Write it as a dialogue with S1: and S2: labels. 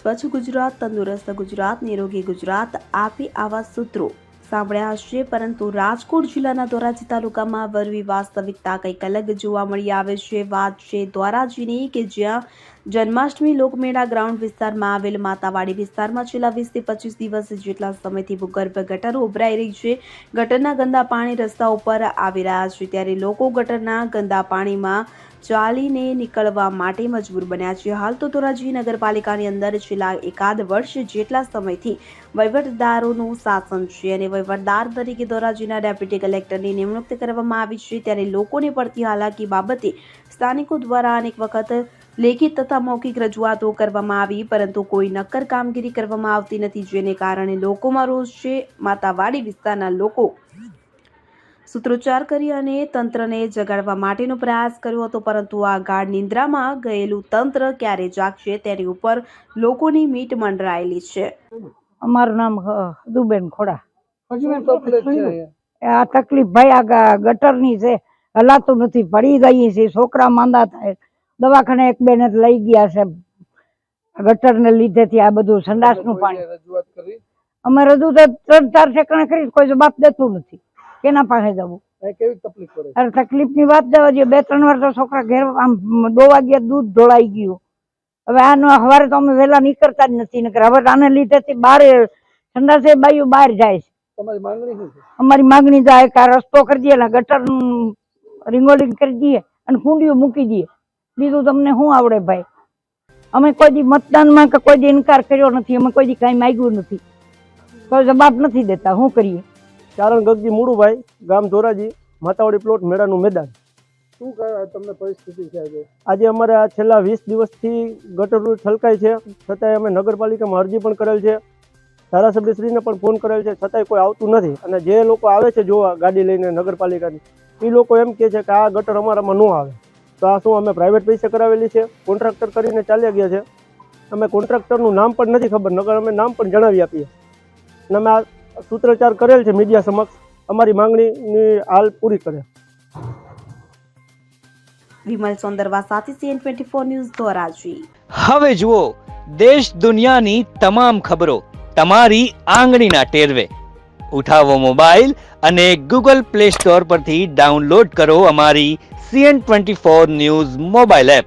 S1: સ્વચ્છ ગુજરાત, તંદુરસ્ત ગુજરાત, નિરોગી ગુજરાત, આપી આવા સૂત્રો. સાંભળ્યા હશે, પરંતુ રાજકોટ જિલ્લાના ધોરાજી તાલુકામાં વરવી વાસ્તવિકતા કંઈક અલગ જોવા મળી આવે છે. વાત છે ધોરાજીની કે જ્યાં જન્માષ્ટમી લોકમેળા ગ્રાઉન્ડ વિસ્તારમાં આવેલ માતાવાડી વિસ્તારમાં છેલ્લા વીસથી પચીસ દિવસ જેટલા સમયથી ભૂગર્ભ ગટરો ઉભરાઈ રહી છે. ગટરના ગંદા પાણી રસ્તા ઉપર આવી રહ્યા છે, ત્યારે લોકો ગટરના ગંદા પાણીમાં ચાલીને નીકળવા માટે મજબૂર બન્યા છે. હાલ તો ધોરાજી નગરપાલિકાની અંદર છેલ્લા એકાદ વર્ષ જેટલા સમયથી વહીવટદારોનું શાસન છે અને વહીવટદાર તરીકે ધોરાજીના ડેપ્યુટી કલેક્ટરની નિમણૂક કરવામાં આવી છે ત્યારે લોકોને પડતી હાલાકી બાબતે સ્થાનિકો દ્વારા અનેક વખત લેખિત તથા મૌખિક રજૂઆતો કરવામાં આવી, પરંતુ કોઈ નક્કર કામગીરી કરવામાં આવતી નથી, જેને કારણે લોકોમાં રોષ છે. માતાવાડી વિસ્તારના લોકો સૂત્રોચ્ચાર કરી અને તંત્રને જગાડવા માટેનો પ્રયાસ કર્યો હતો પરંતુ આ ગાઢ નિંદ્રામાં ગયેલું તંત્ર ક્યારે જાગશે તેની ઉપર લોકોની મીટ મંડરાયેલી છે.
S2: અમારું નામ દુબેન હદુબેન ખોડા
S3: તકલીફ
S2: આ તકલીફ ભાઈ આ ગટર ગટરની છે હલાતું નથી પડી ગઈ છે છોકરા માંદા થાય. દવાખાને એક બેને લઈ ગયા છે. ગટર ને લીધે લીધેથી આ બધું સંડાસનું પાણી. અમે રજૂ તો ત્રણ ચાર ઠેકાણે કરી કોઈ જવાબ દેતું નથી. કેના પાસે જવું.
S3: કેવી તકલીફ પડે?
S2: અરે તકલીફની વાત જવા જોઈએ બે ત્રણ વાર તો છોકરા ઘેર આમ દોવા ગયા દૂધ ઢોળાઈ ગયું. હવે આનો હવારે તો અમે વહેલા નીકળતા જ નથી. નકર હવે આને લીધેથી બહાર સંડાસે બાયું બહાર જાય છે.
S3: તમારી માંગણી શું છે?
S2: અમારી માગણી જાય કે રસ્તો કરી દઈએ ને ગટર રિંગોલિંગ કરી દઈએ અને કુંડીઓ મૂકી દઈએ. બીજું તમને શું આવડે ભાઈ? અમે કોઈ દી મતદાનમાં કે કોઈ દી ઇનકાર કર્યો નથી. અમે કોઈ દી કાંઈ માગ્યું નથી. કોઈ જવાબ નથી દેતા. શું કરીએ?
S4: ચારણ ગગજી મુળુભાઈ ગામ ધોરાજી માતાવાડી પ્લોટ મેળાનું મેદાન.
S3: શું તમને પરિસ્થિતિ છે આજે?
S4: આજે અમારે આ છેલ્લા વીસ દિવસથી ગટર છલકાય છે. છતાંય અમે નગરપાલિકામાં અરજી પણ કરેલ છે. ધારાસભ્યશ્રીને પણ ફોન કરેલ છે. છતાંય કોઈ આવતું નથી. અને જે લોકો આવે છે જોવા ગાડી લઈને નગરપાલિકાની એ લોકો એમ કહે છે કે આ ગટર અમારામાં ન આવે. તો આ શું અમે પ્રાઇવેટ પૈસે કરાવેલી છે? કોન્ટ્રાક્ટર કરીને ચાલ્યા ગયા છે. અમે કોન્ટ્રાક્ટરનું નામ પણ નથી ખબર. નગર અમે નામ પણ જણાવી આપીએ. અને અમે આ સૂત્રોચ્ચાર કરેલ છે મીડિયા સમક્ષ. અમારી માંગણીની હાલ પૂરી કરે.
S1: વિમલ સોંદરવા સાથે CN twenty four news Dhoraji.
S5: હવે જુઓ દેશ દુનિયાની તમામ ખબરો તમારી આંગળીના ટેરવે. ઉઠાવો મોબાઈલ અને ગૂગલ પ્લે સ્ટોર પરથી ડાઉનલોડ કરો અમારી CN twenty four news mobile app.